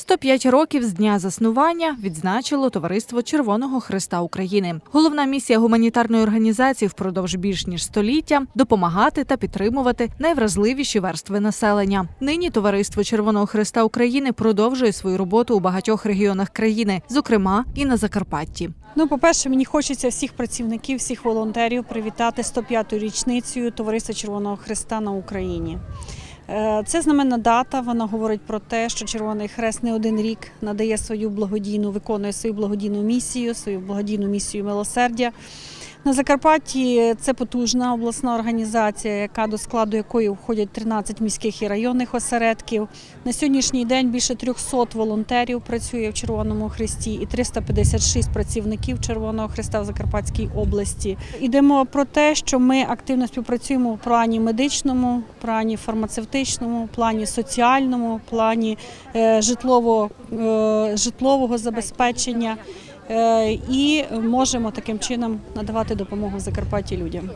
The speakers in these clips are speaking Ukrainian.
105 років з дня заснування відзначило товариство Червоного Христа України. Головна місія гуманітарної організації впродовж більш ніж століття допомагати та підтримувати найвразливіші верстви населення. Нині товариство Червоного Христа України продовжує свою роботу у багатьох регіонах країни, зокрема і на Закарпатті. Ну, по-перше, мені хочеться всіх працівників, всіх волонтерів привітати 105-ю річницею Товариства Червоного Христа на Україні. Е, Це знаменна дата. Вона говорить про те, що Червоний Хрест не один рік надає свою благодійну, виконує свою благодійну місію, свою благодійну місію милосердя. На Закарпатті це потужна обласна організація, яка до складу якої входять 13 міських і районних осередків. На сьогоднішній день більше 300 волонтерів працює в Червоному Хресті і 356 працівників Червоного Христа в Закарпатській області. Йдемо про те, що ми активно співпрацюємо в плані медичному, плані фармацевтичному, плані соціальному, плані е, житлово, е, житлового забезпечення. Е, І можемо таким чином надавати допомогу в Закарпатті людям.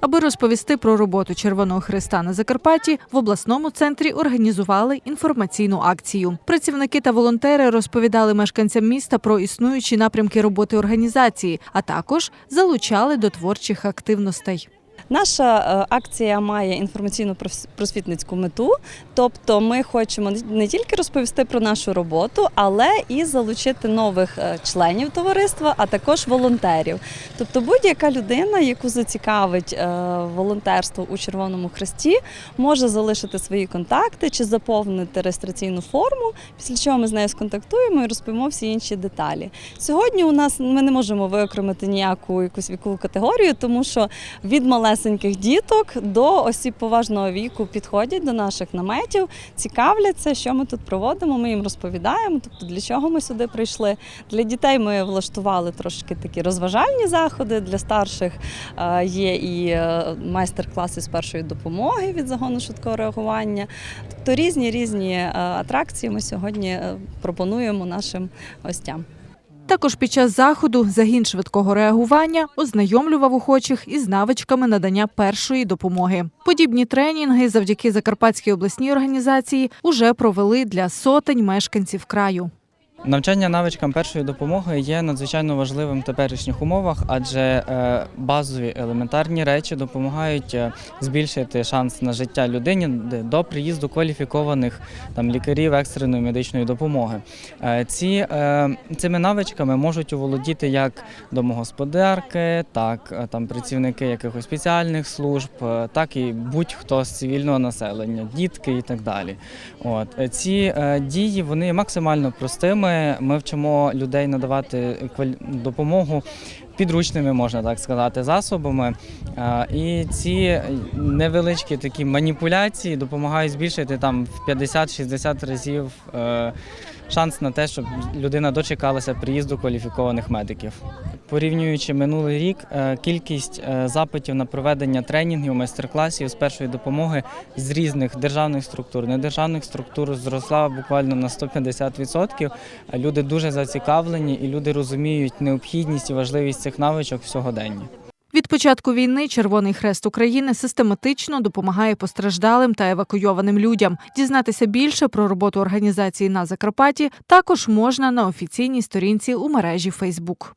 Аби розповісти про роботу Червоного Христа на Закарпатті, в обласному центрі організували інформаційну акцію. Працівники та волонтери розповідали мешканцям міста про існуючі напрямки роботи організації, а також залучали до творчих активностей. Наша е, акція має інформаційно просвітницьку мету, тобто ми хочемо не тільки розповісти про нашу роботу, але і залучити нових е, членів товариства, а також волонтерів. Тобто будь-яка людина, яку зацікавить е, волонтерство у Червоному Хресті, може залишити свої контакти чи заповнити реєстраційну форму, після чого ми з нею сконтактуємо і розповімо всі інші деталі. Сьогодні у нас ми не можемо виокремити ніяку якусь вікову категорію, тому що від малесеньких діток до осіб поважного віку підходять до наших наметів, цікавляться, що ми тут проводимо. Ми їм розповідаємо. Тобто, для чого ми сюди прийшли. Для дітей ми влаштували трошки такі розважальні заходи. Для старших е, є і е, майстер-класи з першої допомоги від загону швидкого реагування. Тобто різні різні е, атракції ми сьогодні пропонуємо нашим гостям. Також під час заходу загін швидкого реагування ознайомлював охочих із навичками надання першої допомоги. Подібні тренінги завдяки Закарпатській обласній організації уже провели для сотень мешканців краю. Навчання навичкам першої допомоги є надзвичайно важливим в теперішніх умовах, адже е, базові елементарні речі допомагають е, збільшити шанс на життя людині до приїзду кваліфікованих там лікарів екстреної медичної допомоги. Е, Ці цими навичками можуть оволодіти як домогосподарки, так там працівники якихось спеціальних служб, так і будь-хто з цивільного населення, дітки і так далі. От ці дії вони максимально простими. Ми вчимо людей надавати допомогу підручними, можна так сказати, засобами. Е, І ці невеличкі такі маніпуляції допомагають збільшити там в 50-60 разів. Шанс на те, щоб людина дочекалася приїзду кваліфікованих медиків. Порівнюючи минулий рік, е, кількість е, запитів на проведення тренінгів, майстер-класів з першої допомоги з різних державних структур, недержавних структур зросла буквально на 150%. Е, Люди дуже зацікавлені і люди розуміють необхідність і важливість цих навичок в сьогоденні. Від початку війни Червоний Хрест України систематично допомагає постраждалим та евакуйованим людям. Дізнатися більше про роботу організації на Закарпатті також можна на офіційній сторінці у мережі Фейсбук.